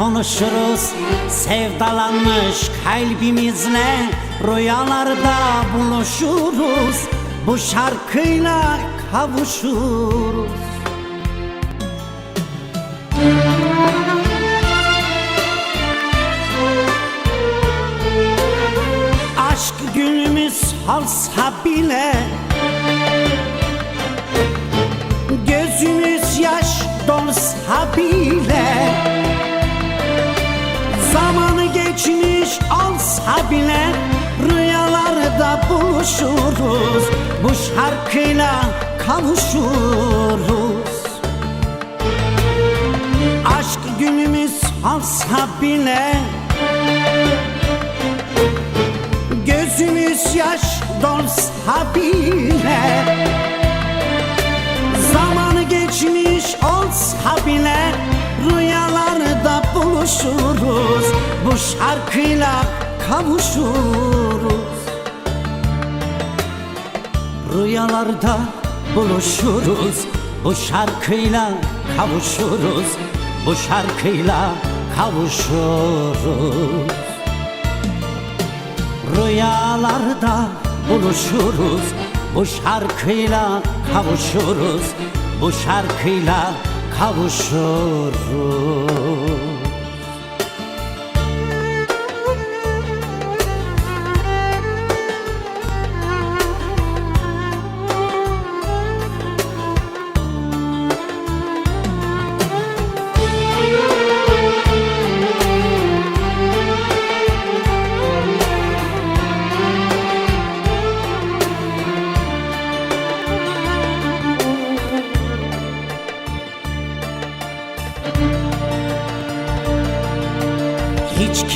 konuşuruz. Sevdalanmış kalbimizle rüyalarda buluşuruz. Bu şarkıyla kavuşuruz. Aşk günümüz halsa bile Gözümüz yaş dolsa bile geçmiş olsa bile Rüyalarda buluşuruz. Bu şarkıyla kavuşuruz. Aşk günümüz olsa bile Gözümüz yaş dolsa bile Zamanı geçmiş olsa bile Rüyalarda buluşuruz Bu şarkıyla kavuşuruz. Rüyalarda buluşuruz Bu şarkıyla kavuşuruz Bu şarkıyla kavuşuruz. Rüyalarda buluşuruz Bu şarkıyla kavuşuruz Bu şarkıyla kavuşuruz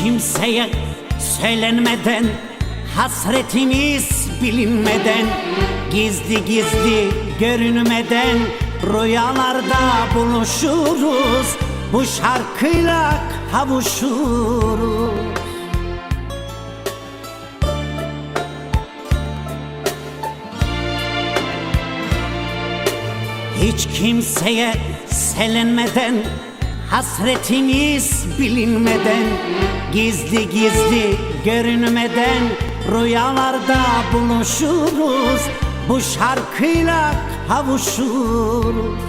kimseye söylenmeden Hasretimiz bilinmeden Gizli gizli görünmeden Rüyalarda buluşuruz Bu şarkıyla kavuşuruz. Hiç kimseye selenmeden Hasretimiz bilinmeden Gizli gizli görünmeden Rüyalarda buluşuruz. Bu şarkıyla kavuşuruz.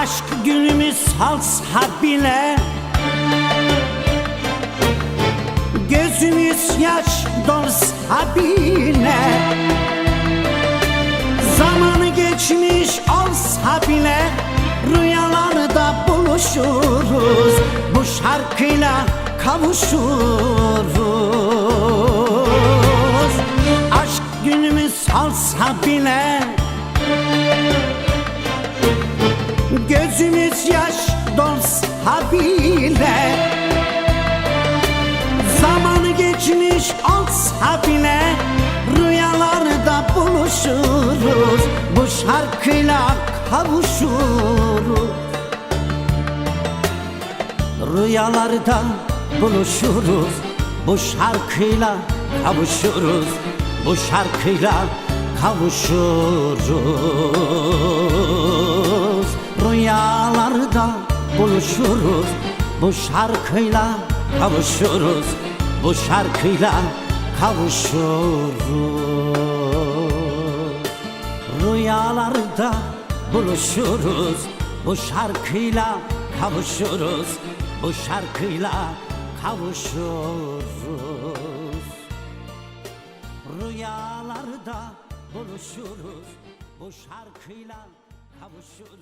Aşk günümüz salsa bile yaş dolsa bile Zamanı geçmiş olsa bile Rüyalarda buluşuruz Bu şarkıyla kavuşuruz. Aşk günümüz olsa bile Gözümüz yaş dolsa bile geçmiş olsa bile Rüyalarda buluşuruz. Bu şarkıyla kavuşuruz. Rüyalarda buluşuruz. Bu şarkıyla kavuşuruz. Bu şarkıyla kavuşuruz. Rüyalarda buluşuruz. Bu şarkıyla kavuşuruz Bu şarkıyla kavuşuruz. Rüyalarda buluşuruz Bu şarkıyla kavuşuruz Bu şarkıyla kavuşuruz. Rüyalarda buluşuruz Bu şarkıyla kavuşuruz